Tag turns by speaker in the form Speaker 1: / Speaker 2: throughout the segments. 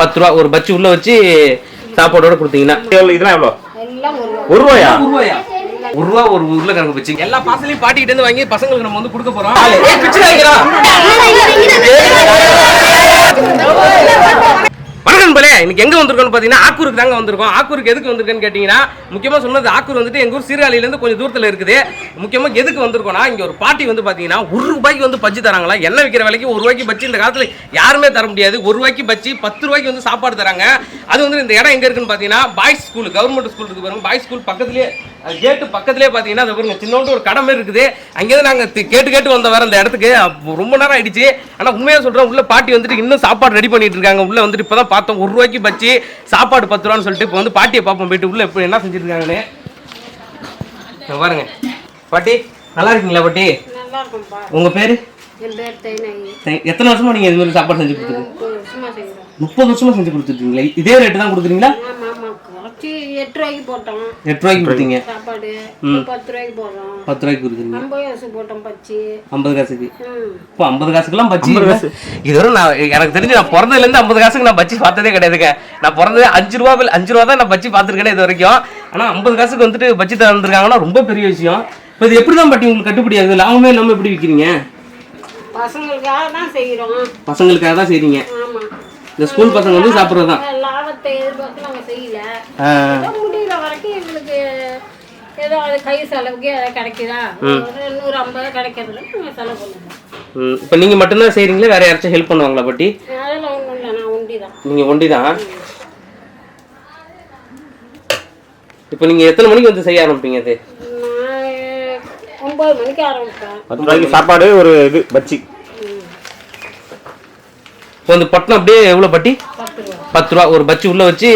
Speaker 1: பத்து ரூபா ஒரு பச்சி உள்ள வச்சு சாப்பாடோட கொடுத்தீங்கன்னா
Speaker 2: இதெல்லாம் எவ்வளோ
Speaker 3: எல்லாம் ஒரு
Speaker 2: ரூபாயா
Speaker 1: ஒரு ரூபாயா ஒரு ரூபா ஒரு உருளைக்கிழங்கு வச்சு எல்லா பாசலையும் பாட்டிக்கிட்ட இருந்து வாங்கி பசங்களுக்கு நம்ம வந்து கொடுக்க போறோம். வணக்கம் நண்பர்களே இன்னைக்கு எங்க வந்திருக்கோம்னு பாத்தீங்கன்னா ஆக்கூருக்கு தாங்க வந்திருக்கோம். ஆக்கூருக்கு எதுக்கு வந்திருக்கேன்னு கேட்டீங்கன்னா முக்கியமா சொன்னது ஆக்கூர் வந்துட்டு எங்க ஊர் சீர்காழியில இருந்து கொஞ்சம் தூரத்துல இருக்குது. முக்கியமா எதுக்கு வந்திருக்கோம்னா இங்க ஒரு பாட்டி வந்து பாத்தீங்கன்னா ஒரு ரூபாய்க்கு வந்து பஜ்ஜி தராங்களா? எண்ணெய் விற்கிற விலைக்கு ஒரு ரூபாய்க்கு பஜ்ஜி இந்த காலத்துல யாருமே தர முடியாது. ஒரு ரூபாய்க்கு பஜ்ஜி பத்து ரூபாய்க்கு வந்து சாப்பாடு தராங்க. அது வந்து இந்த இடம் எங்க இருக்குன்னு பாத்தீங்கன்னா பாய்ஸ் ஸ்கூல் கவர்மெண்ட் ஸ்கூல் இருக்கு பாருங்க. பாய்ஸ் ஸ்கூல் பக்கத்துலேயே கேட்டு பக்கத்துலயே பாத்தீங்கன்னா அது பாருங்க சின்னோண்டு ஒரு கடை மாதிரி இருக்குது. அங்கேருந்து நாங்க தி- கேட்டு கேட்டு வந்த வேற அந்த இடத்துக்கு. ரொம்ப நேரம் ஆயிடுச்சு. ஆனா உண்மையா சொல்றேன் உள்ள பாட்டி வந்துட்டு இன்னும் சாப்பாடு ரெடி பண்ணிட்டு இருக்காங்க. உள்ள வந்துட்டு இப்பதான் பார்த்தோம். ஒரு ரூபாய்க்கு பச்சி சாப்பாடு பத்து ரூபான்னு சொல்லிட்டு இப்போ வந்து பாட்டியை பார்ப்போம். போயிட்டு உள்ள இப்போ என்ன இங்க பாருங்க. பாட்டி நல்லா இருக்கீங்களா பாட்டி?
Speaker 3: நல்லா இருக்கும்பா
Speaker 1: உங்க பேரு? எத்தனை வருஷமா நீங்க இது மாதிரி சாப்பாடு செஞ்சு கொடுத்துருக்கீங்க
Speaker 3: முப்பது வருஷமா
Speaker 1: செஞ்சு கொடுத்துருக்கீங்களா இதே ரேட்டு தான் கொடுக்குறீங்களா?
Speaker 3: எட்டு ரூபாய்க்கு போட்டோம்.
Speaker 1: எட்டு ரூபாய்க்கு கொடுத்தீங்க?
Speaker 3: சாப்பாடு பத்து ரூபாய்க்கு போடுறோம்.
Speaker 1: பத்து ரூபாய்க்கு கொடுக்குறீங்க.
Speaker 3: ஐம்பது காசு போட்டோம் பச்சி.
Speaker 1: ஐம்பது காசுக்கு?
Speaker 3: ம்.
Speaker 1: இப்போ ஐம்பது காசுக்கெல்லாம் பச்சி இதுவரை நான் எனக்கு தெரிஞ்சு நான் பிறந்ததுலேருந்து ஐம்பது காசுக்கு நான் பச்சி பார்த்ததே கிடையாதுங்க. நான் பிறந்தது அஞ்சு ரூபா அஞ்சு ரூபா தான் நான் பச்சி பார்த்துருக்கேன் இது வரைக்கும். ஆனால் ஐம்பது காசுக்கு வந்துட்டு பச்சி தந்துருக்காங்கன்னா ரொம்ப பெரிய விஷயம். இப்போ இது எப்படி தான் பட்டி உங்களுக்கு கட்டுப்படி ஆகுது? லாபமே இல்லாமல் எப்படி விற்கிறீங்க
Speaker 3: பசங்களுக்காக தான் செய்கிறோம்
Speaker 1: பசங்களுக்காக தான் செய்றீங்க.
Speaker 3: ஆமா.
Speaker 1: இந்த ஸ்கூல் பசங்க வந்து சாப்பிட்றது தான்
Speaker 3: லாபத்தை எதிர்பார்த்து நாங்கள் செய்யல. முடிகிற வரைக்கும் எங்களுக்கு ஏதோ அது கை செலவுக்கு ஏதாவது கிடைக்குதா? நூறு ஐம்பது கிடைக்கிறதுல நாங்கள் செலவு பண்ணுவோம்.
Speaker 1: இப்போ நீங்கள் மட்டும்தான் செய்கிறீங்களா வேற யாராச்சும் ஹெல்ப் பண்ணுவாங்களா பட்டி?
Speaker 3: அதெல்லாம் ஒன்றும் இல்லை நான் ஒண்டி தான்
Speaker 1: நீங்கள் ஒண்டி தான் இப்போ நீங்கள் எத்தனை மணிக்கு வந்து செய்ய ஆரம்பிப்பீங்க அது?
Speaker 3: நான் ஒம்பது மணிக்கு ஆரம்பிப்பேன்.
Speaker 2: பத்து ரூபாய்க்கு சாப்பாடு ஒரு இது பச்சி
Speaker 1: இப்போ இந்த பட்டணம் அப்படியே எவ்வளோ பட்டி?
Speaker 3: பத்து ரூபா.
Speaker 1: ஒரு பச்சி உள்ள வச்சு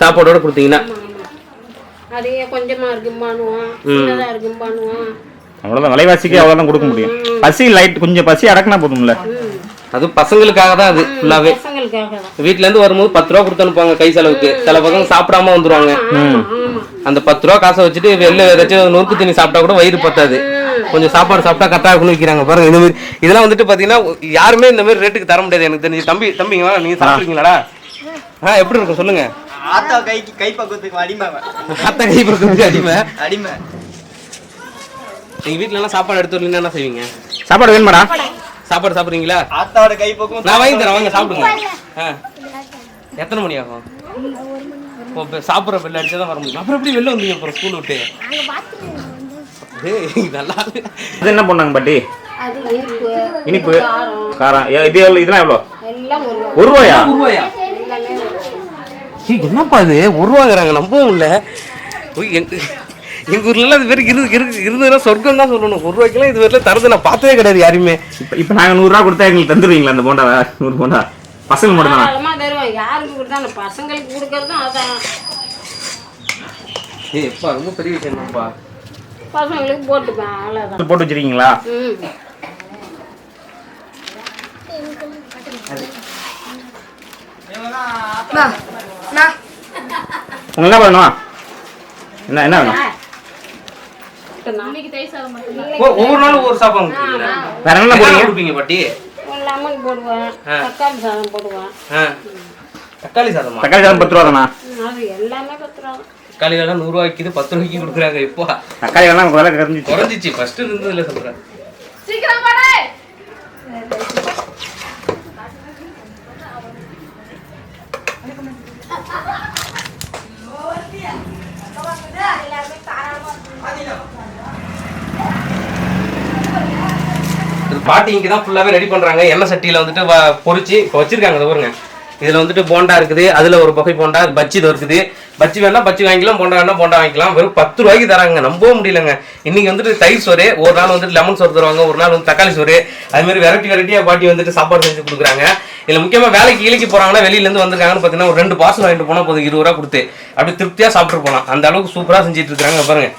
Speaker 1: சாப்பாடோட கொடுத்தீங்கன்னா.
Speaker 3: ஆமா, ஆமா. அதையே கொஞ்சமா இருக்கும்பானுவோம் சின்னதா இருக்கும்பானுவோம்
Speaker 2: அவ்வளோதான் விலைவாசிக்கு அவ்வளோதான் கொடுக்க முடியும். பசி லைட் கொஞ்சம் பசி அடக்குனா போதும்ல?
Speaker 1: அது பசங்களுக்காக தான் அது ஃபுல்லாவே
Speaker 3: பசங்களுக்காக தான்.
Speaker 1: வீட்ல இருந்து வரும்போது பத்து ரூபா கொடுத்து அனுப்புவாங்க கை செலவுக்கு. சில பசங்க சாப்பிடாம வந்துருவாங்க. அந்த பத்து ரூபா காசை வச்சுட்டு வெளில ஏதாச்சும் நொறுக்கு தண்ணி சாப்பிட்டா கூட வயிறு பத்தாது. கொஞ்சம் சாப்பாடு சாப்பிட்டா கரெக்டாக இருக்குன்னு விற்கிறாங்க பாருங்க இந்த மாதிரி இதெல்லாம் வந்துட்டு பாத்தீங்கன்னா யாருமே இந்த மாதிரி ரேட்டுக்கு தர முடியாது. எனக்கு தெரிஞ்சு தம்பி தம்பிங்க வாங்க, நீங்க சாப்பிடுவீங்களாடா ஆ. எப்படி இருக்கும் சொல்லுங்க.
Speaker 4: ஆத்தா கைக்கு கை பக்குவத்துக்கு அடிமை அவன்.
Speaker 1: அத்தை கை பக்கத்துக்கு அடிமை.
Speaker 4: அடிமை.
Speaker 1: நீங்க வீட்ல எல்லாம் சாப்பாடு எடுத்து வரலீங்கன்னா என்ன செய்வீங்க?
Speaker 2: சாப்பாடு வேணுமாடா?
Speaker 1: சாப்பாடு சாப்பிடுறீங்களா?
Speaker 4: ஆத்தாவோட கை பக்குவம்
Speaker 1: நான் வாங்கி தரேன் வாங்க சாப்பிடுங்க. ஆ. எத்தனை மணி ஆகும்? சாப்பிட்ற பெல் அடிச்சா தான் வர முடியும். அப்புறம் எப்படி வெளில வந்தீங்க அப்புறம் ஸ்கூல் விட்டு? ஏய், நல்லா.
Speaker 2: அது என்ன பண்ணாங்க பாட்டி?
Speaker 3: அது இனிப்பு.
Speaker 2: இனிப்பு.
Speaker 3: காரம்.
Speaker 2: ஏ, இது எவ்வளோ? இதெல்லாம் எவ்வளோ?
Speaker 3: எல்லாம் ஒரு ரூபா.
Speaker 2: ஒரு ரூபாயா
Speaker 1: என்னப்பா இது? ஒரு ரூபாங்கிறாங்க நம்பவும் இல்லை. ஓய், எங்க எங்க ஊர்ல இது வரைக்கும் இருந்து இருக்கு இருந்ததுன்னா சொர்க்கம் தான் சொல்லணும். ஒரு ரூபாய்க்கெல்லாம் இது வரைக்கும் தரது நான் பார்த்ததே கிடையாது யாருமே.
Speaker 2: இப்போ இப்போ நாங்கள் நூறுரூவா கொடுத்தா எங்களுக்கு தந்துடுவீங்களா அந்த போண்டாவை நூறு போண்டா. பசங்க மட்டும் தானா?
Speaker 3: தருவோம் யாருக்கு பசங்களுக்கு கொடுக்கறதும் அதான்.
Speaker 1: ஏய் எப்பா ரொம்ப பெரிய விஷயம் தான்ப்பா.
Speaker 3: பசங்களுக்கு போட்டுப்பேன் அவ்வளோதான்
Speaker 2: போட்டு வச்சிருக்கீங்களா? என்ன வேணும்? என்ன என்ன வேணும்?
Speaker 1: ஒவ்வொரு நாளும் ஒவ்வொரு சாப்பாடு?
Speaker 2: வேற என்ன
Speaker 1: கொடுப்பீங்க பாட்டி?
Speaker 3: லெமன் போடுவேன் தக்காளி சாதம் போடுவேன்.
Speaker 1: தக்காளி சாதமா?
Speaker 2: தக்காளி சாதம் பத்து ரூபா தானா?
Speaker 3: ம், அது எல்லாமே பத்து ரூபா தான்.
Speaker 1: தக்காளி எல்லாம் நூறு ரூபாய்க்கு பத்து ரூபாய்க்கு கொடுக்குறாங்க இப்போ.
Speaker 2: தக்காளி வேணா விலை கரைஞ்சிச்சு
Speaker 1: குறைஞ்சிச்சு. ஃபர்ஸ்ட் இருந்ததுல சொல்றேன். இது பாட்டி இங்கே தான் ஃபுல்லாகவே ரெடி பண்ணுறாங்க எண்ணெய் சட்டியில் வந்துட்டு வ- பொரிச்சு இப்போ வச்சிருக்காங்க இதை பாருங்க. இதில் வந்துட்டு போண்டா இருக்குது. அதில் ஒரு பகை போண்டா பச்சி இருக்குது பச்சி வேணா பச்சி வாங்கிக்கலாம் போண்டா வேணா போண்டா வாங்கிக்கலாம். வெறும் பத்து ரூபாய்க்கு தராங்க நம்பவும் முடியலங்க. இன்னைக்கு வந்துட்டு தயிர் சோறு ஒரு நாள் வந்துட்டு லெமன் சோறு தருவாங்க ஒரு நாள் வந்து தக்காளி சோறு. அதுமாதிரி வெரைட்டி வெரைட்டியாக பாட்டி வந்துட்டு சாப்பாடு செஞ்சு கொடுக்குறாங்க. இதில் முக்கியமாக வேலைக்கு கீழைக்கு போகிறாங்கன்னா வெளியிலேருந்து வந்திருக்காங்கன்னு பார்த்தீங்கன்னா ஒரு ரெண்டு பார்சல் வாங்கிட்டு போனால் போதும் இருபது ரூபா கொடுத்து. அப்படி திருப்தியாக சாப்பிட்டு போகலாம் அந்த அளவுக்கு சூப்பராக செஞ்சுட்டு இருக்காங்க பாருங்க.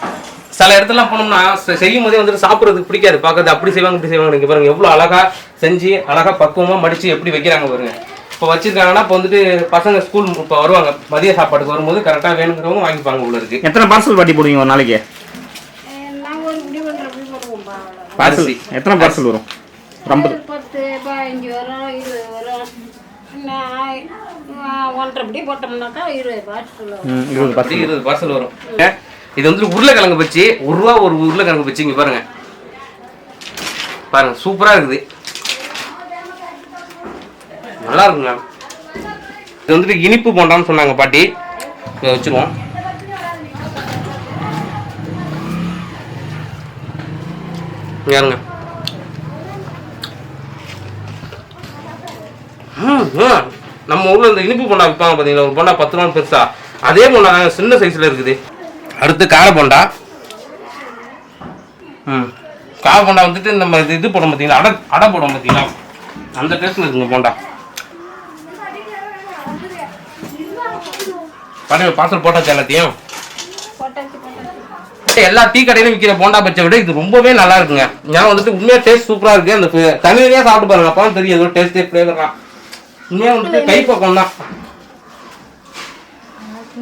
Speaker 1: சில இடத்துல போனோம்னா செய்யும் போதே வந்துட்டு சாப்பிட்றதுக்கு பிடிக்காது. பார்க்கறது அப்படி செய்வாங்க இப்படி செய்வாங்க. நீங்கள் பாருங்க எவ்வளோ அழகாக செஞ்சு அழகாக பக்குவமாக மடித்து எப்படி வைக்கிறாங்க பாருங்க. இப்போ வச்சிருக்காங்கன்னா இப்போ வந்துட்டு பசங்க ஸ்கூல் இப்போ வருவாங்க. மதிய சாப்பாட்டுக்கு வரும்போது கரெக்டாக வேணுங்கிறவங்க வாங்கிப்பாங்க உள்ள இருக்கு.
Speaker 2: எத்தனை பார்சல் பாட்டி போடுவீங்க ஒரு நாளைக்கு. பார்சல். எத்தனை பார்சல் வரும்?
Speaker 3: பத்து பதினஞ்சு வரும் இருபது வரும். நான், ஆ, ஒன்றரை படி போட்டோம்னாக்கா இருபது
Speaker 2: இருபது
Speaker 1: இருபது பார்சல் வரும். இது வந்துட்டு உருளைக்கிழங்கு பச்சி ஒரு ரூபா ஒரு உருளைக்கிழங்கு பச்சி இங்க பாருங்க. பாருங்க சூப்பரா இருக்குது. நல்லா இருக்குங்க. இது வந்துட்டு இனிப்பு போண்டான்னு சொன்னாங்க பாட்டி. இதை வச்சுருவோம் யாருங்க ம், நம்ம ஊரில் இந்த இனிப்பு போண்டா விற்பாங்க பார்த்தீங்களா ஒரு போண்டா பத்து ரூபா பெருசா. அதே போண்டா தாங்க, சின்ன சைஸில் இருக்குது. அடுத்து கார போண்டா. ம். கார போண்டா வந்துட்டு நம்ம இது இது போடும் பார்த்தீங்களா அடை அடை போடும் பார்த்தீங்களா அந்த டேஸ்ட்டில் இருக்குங்க போண்டா. பாருங்க பார்சல் போட்டாச்சு எல்லாத்தையும்.
Speaker 3: போட்டாச்சு போட்டாச்சு.
Speaker 1: எல்லா டீ கடையிலும் விற்கிற போண்டா பச்சை விட. இது ரொம்பவே நல்லா இருக்குங்க. ஏன்னா வந்துட்டு உண்மையா டேஸ்ட் சூப்பரா இருக்கு. அந்த தனித்தனியா சாப்பிட்டு பாருங்க. அப்பதான் தெரியும் ஏதோ டேஸ்டே ஃபிளேவரா உண்மையா வந்துட்டு கை பக்கம் தான்.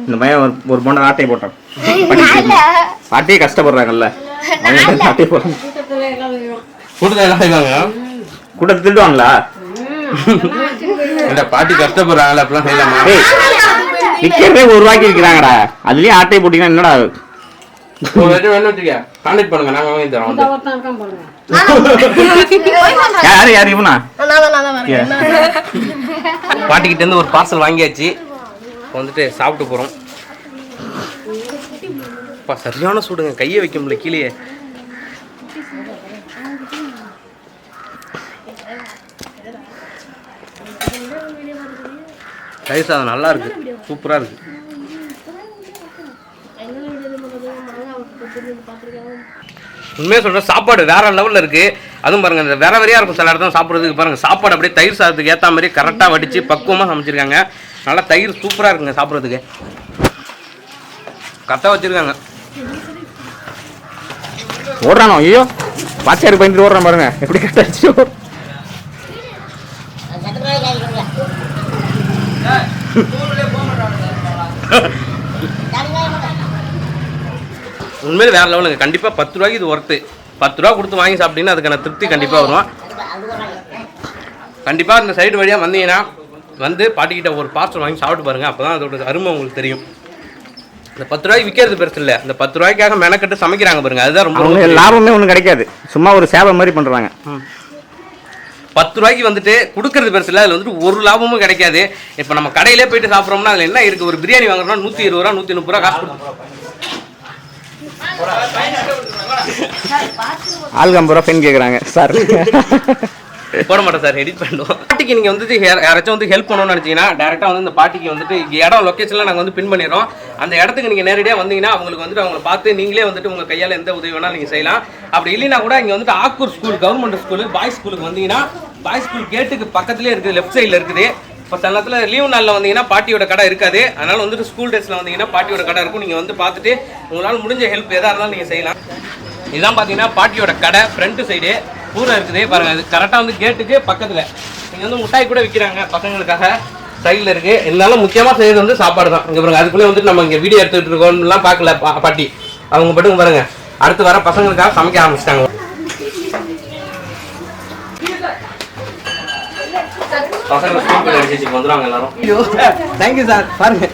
Speaker 2: இந்த பையன் ஒரு ஒரு போண்டா ஆட்டையை போட்டான் ஆட்டையே கஷ்டப்படுறாங்கல்ல. அவங்க ஆட்டையை போடுறாங்க.
Speaker 3: கூட்டத்தில் எல்லாம்
Speaker 1: செய்வாங்க
Speaker 2: கூட்டத்தை திருடுவாங்களா?
Speaker 1: இல்ல பாட்டி கஷ்டப்படுறாங்கல்ல அப்படிலாம் செய்யலாமா?
Speaker 2: ஏய் விற்கிறதே ஒரு ரூபாய்க்கு விற்கிறாங்கடா அதுலயும் ஆட்டையை போட்டீங்கன்னா என்னடா
Speaker 1: கான்டாக்ட் பண்ணுங்க நாங்க வாங்கி தரோம்
Speaker 2: யாரு யாரு இவனா.
Speaker 1: பாட்டிக்கிட்ட இருந்து ஒரு பார்சல் வாங்கியாச்சு. வந்துட்டு சாப்பிட்டு போறோம். அப்பா சரியான சூடுங்க. கையை வைக்க முடியல கீழே தயிர் சாதம் நல்லா இருக்கு. சூப்பரா இருக்கு. உண்மையாக சொல்கிறேன் சாப்பாடு வேறு லெவலில் இருக்குது அதுவும் பாருங்க இந்த வேற வேறையா இருக்கும் சில இடத்துல சாப்பிட்றதுக்கு. பாருங்கள் சாப்பாடு அப்படியே தயிர் சாதத்துக்கு ஏற்ற மாதிரி கரெக்டாக வடிச்சு பக்குவமாக சமைச்சிருக்காங்க. நல்லா தயிர் சூப்பராக இருக்குங்க சாப்பிட்றதுக்கு. கரெக்டாக வச்சிருக்காங்க.
Speaker 2: ஓடுறானோ? ஐயோ பாச்சாருக்கு பயந்துட்டு ஓடுறான் பாருங்கள் எப்படி கரெக்டாக
Speaker 1: உண்மையிலே வேற லெவலுங்க கண்டிப்பாக பத்து ரூபாய்க்கு இது ஒர்த்து பத்து ரூபா கொடுத்து வாங்கி சாப்பிட்டீங்கன்னா அதுக்கான திருப்தி கண்டிப்பாக வரும். கண்டிப்பாக இந்த சைடு வழியாக வந்தீங்கன்னா வந்து பாட்டிக்கிட்ட ஒரு பார்சல் வாங்கி சாப்பிட்டு பாருங்க. அப்போ தான் அதோட அருமை உங்களுக்கு தெரியும். இந்த பத்து ரூபாய்க்கு விற்கிறது பெருசு இல்லை. இந்த பத்து ரூபாய்க்காக மெனக்கட்டு சமைக்கிறாங்க பாருங்க. அதுதான் ரொம்ப
Speaker 2: லாபமே ஒன்றும் கிடைக்காது. சும்மா ஒரு சேவை மாதிரி பண்றாங்க.
Speaker 1: பத்து ரூபாய்க்கு வந்துட்டு கொடுக்கறது பெருசு இல்லை. அதில் வந்துட்டு ஒரு லாபமும் கிடைக்காது. இப்போ நம்ம கடையிலே போயிட்டு சாப்பிட்றோம்னா அதில் என்ன இருக்குது ஒரு பிரியாணி வாங்குறோம்னா நூற்றி இருபது ரூபா நூற்றி முப்பது ரூபா காசு
Speaker 2: ஆல்கம் பூரா பெண் கேட்குறாங்க சார்.
Speaker 1: போட மாட்டேன் சார். எடிட் பண்ணுவோம் பாட்டிக்கு நீங்கள் வந்துட்டு யாராச்சும் வந்து ஹெல்ப் பண்ணணும்னு நினச்சிங்கன்னா டேரெக்டாக வந்து இந்த பாட்டிக்கு வந்துட்டு இடம் லொக்கேஷன்லாம் நாங்கள் வந்து பின் பண்ணிடுறோம். அந்த இடத்துக்கு நீங்கள் நேரடியாக வந்தீங்கன்னா அவங்களுக்கு வந்துட்டு அவங்கள பார்த்து நீங்களே வந்துட்டு உங்கள் கையால் எந்த உதவி வேணாலும் நீங்கள் செய்யலாம். அப்படி இல்லைனா கூட இங்கே வந்துட்டு Akkur school government school boys ஸ்கூலுக்கு வந்தீங்கன்னா பாய்ஸ் ஸ்கூல் கேட்டுக்கு பக்கத்துலேயே இருக்குது லெஃப்ட் சைடில் இருக்குது. இப்போ சில நேரத்தில் லீவ் நாளில் வந்தீங்கன்னா பாட்டியோட கடை இருக்காது. அதனால் வந்துட்டு ஸ்கூல் டேஸில் வந்தீங்கன்னா பாட்டியோட கடை இருக்கும். நீங்கள் வந்து பார்த்துட்டு உங்களால் முடிஞ்ச ஹெல்ப் எதாக இருந்தாலும் நீங்கள் செய்யலாம். இதுதான் பார்த்தீங்கன்னா பாட்டியோட கடை ஃப்ரண்ட் சைடு பூரா இருக்குது. பாருங்கள் அது கரெக்டாக வந்து கேட்டுக்கு பக்கத்தில். இங்கே வந்து முட்டாய் கூட விற்கிறாங்க பசங்களுக்காக. சைடில் இருக்குது இருந்தாலும் முக்கியமாக செய்யறது வந்து சாப்பாடு தான். இங்கே பாருங்கள் அதுக்குள்ளே வந்துட்டு நம்ம இங்கே வீடியோ எடுத்துகிட்டு இருக்கோம்லாம் பார்க்கல பா- பாட்டி. அவங்க மட்டும் பாருங்கள் அடுத்து வர பசங்களுக்காக சமைக்க ஆரம்பிச்சிட்டாங்க. பசங்க ஸ்கூல் போய் அடிச்சு வந்துடுவாங்க எல்லாரும். ஐயோ. தேங்க்யூ சார் பாருங்க.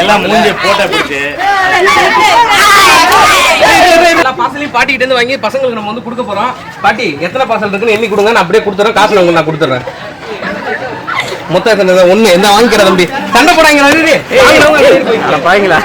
Speaker 2: எல்லாம் மூஞ்சி போட்டோ பிடிச்சு
Speaker 1: எல்லா பார்சலையும் பாட்டிக்கிட்ட இருந்து வாங்கி பசங்களுக்கு நம்ம வந்து கொடுக்க போறோம். பாட்டி எத்தனை பார்சல் இருக்குன்னு எண்ணி கொடுங்க. நான் அப்படியே கொடுத்துறேன். உங்களுக்கு நான் கொடுத்துறேன். மொத்தம் எத்தனை? ஒண்ணு. என்ன வாங்கிக்கிற தம்பி? சண்டை போடாங்க நடுவே. வாங்கினவங்க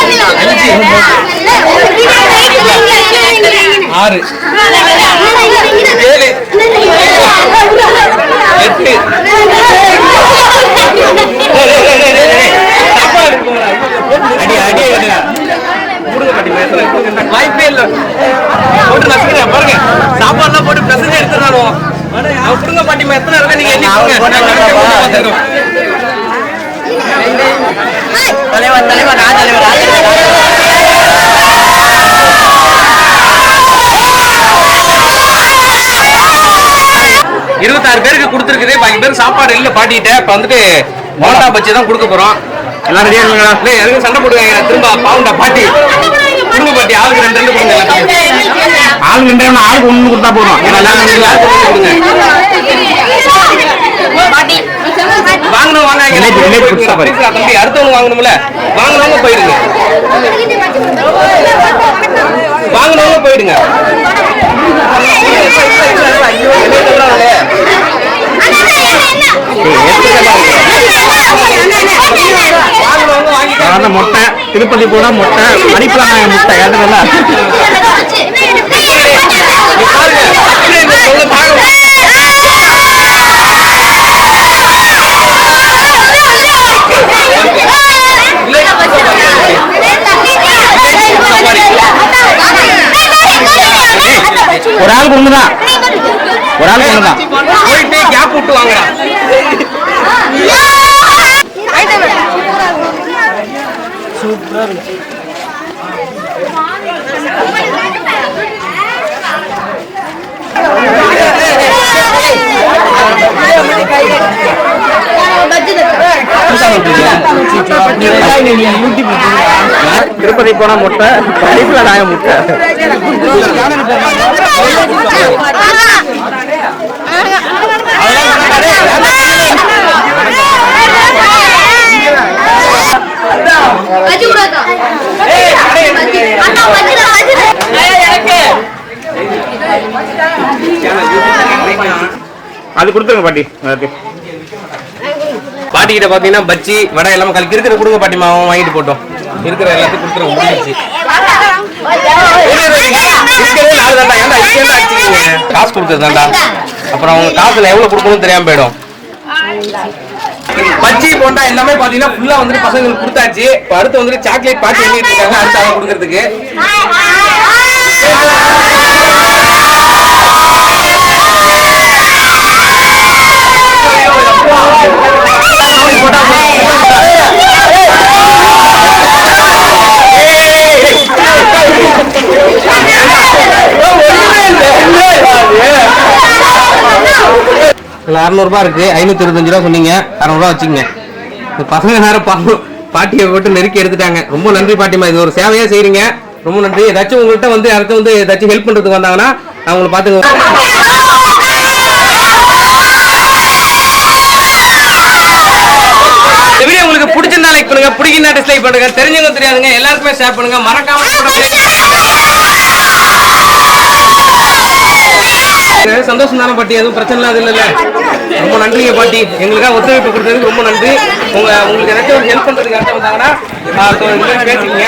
Speaker 1: வாய்ப்பே இல்ல. போட்டு நசுங்க பாருங்க. சாப்பாடுலாம் போட்டு பிரசஞ்சு எடுத்துனாலும் புடுங்க பாட்டிமா எத்தனை இருக்கா நீங்க
Speaker 4: தலைவர் தலைவர் நான் தலைவர்.
Speaker 1: கொடுத்துருக்குது பாக்கி பேருக்கு சாப்பாடு இல்ல பாட்டிக்கிட்ட. இப்ப வந்துட்டு போண்டா பச்சி தான் கொடுக்க போறோம்.
Speaker 2: எல்லாம் ரெடியா இருக்குங்களா?
Speaker 1: இல்லை எதுவும் சண்டை போடுவாங்க திரும்ப பாவுண்டா பாட்டி. குடும்ப பாட்டி ஆளுக்கு ரெண்டு ரெண்டு கொடுங்க எல்லாத்துக்கும்.
Speaker 2: ஆள் நின்று ஆளுக்கு ஒண்ணு கொடுத்தா போதும்.
Speaker 1: வாங்கணும் வாங்க
Speaker 2: பாரு.
Speaker 1: தம்பி அடுத்தவங்க வாங்கணும்ல. வாங்கினவங்க போயிடுங்க. வாங்கினவங்க போயிடுங்க.
Speaker 2: அந்த முட்டை. திருப்பதி போனா முட்டை மணிப்பலாம் முட்டை
Speaker 1: பாருங்க
Speaker 2: ஒரு ஆளுக்கு ஒண்ணுதான். ஒரு ஆளுக்கு ஒண்ணுதான்.
Speaker 1: போயிட்டு கேப் விட்டு வாங்கடா.
Speaker 2: திருப்பதி போனா முட்டை படிப்புல நாய முட்டை. அது கொடுத்துருங்க பாட்டி.
Speaker 1: பாட்டி கிட்ட பாத்தீங்கன்னா பச்சி வடை எல்லாம் கலக்கி இருக்கிற கொடுங்க பாட்டி மாவும் வாங்கிட்டு போட்டோம். இருக்கிற எல்லாத்தையும் கொடுத்துருங்க முடிஞ்சிச்சு காசு கொடுத்தது தாண்டா. அப்புறம் அவங்க காசுல எவ்வளவு கொடுக்கணும்னு தெரியாம போயிடும். பச்சி போண்டா எல்லாமே பாத்தீங்கன்னா ஃபுல்லா வந்துட்டு பசங்களுக்கு கொடுத்தாச்சு. இப்ப அடுத்து வந்துட்டு சாக்லேட் பாட்டி எண்ணிட்டு இருக்காங்க அடுத்து அவங்க கொடுக்கறதுக்கு. அறுநூறுபா இருக்கு. ஐநூத்தி இருபத்தஞ்சு ரூபா சொன்னீங்க. அறநூறுபா வச்சுங்க இந்த பசங்க நேரம் பாவம் பாட்டியை போட்டு நெருக்கி எடுத்துட்டாங்க. ரொம்ப நன்றி பாட்டிமா இது ஒரு சேவையா செய்கிறீங்க ரொம்ப நன்றி. ஏதாச்சும் உங்கள்கிட்ட வந்து யாராச்சும் வந்து ஏதாச்சும் ஹெல்ப் பண்றதுக்கு வந்தாங்கன்னா நான் உங்களை பார்த்து இந்த வீடியோ உங்களுக்கு பிடிச்சிருந்தா லைக் பண்ணுங்க. பிடிக்கினா டிஸ்லைக் பண்ணுங்க. தெரிஞ்சவங்க தெரியாதுங்க. எல்லாருக்குமே ஷேர் பண்ணுங்க. மறக்காம சந்தோஷம் தானே பாட்டி. எதுவும் பிரச்சனை இல்லாத இல்லைல்ல. ரொம்ப நன்றிங்க பாட்டி. எங்களுக்காக ஒத்துழைப்பு கொடுத்ததுக்கு ரொம்ப நன்றி. உங்க உங்களுக்கு ஏதாச்சும் ஒரு ஹெல்ப் பண்றதுக்கு யார்ட்ட வந்தாங்கன்னா பேசிக்கங்க.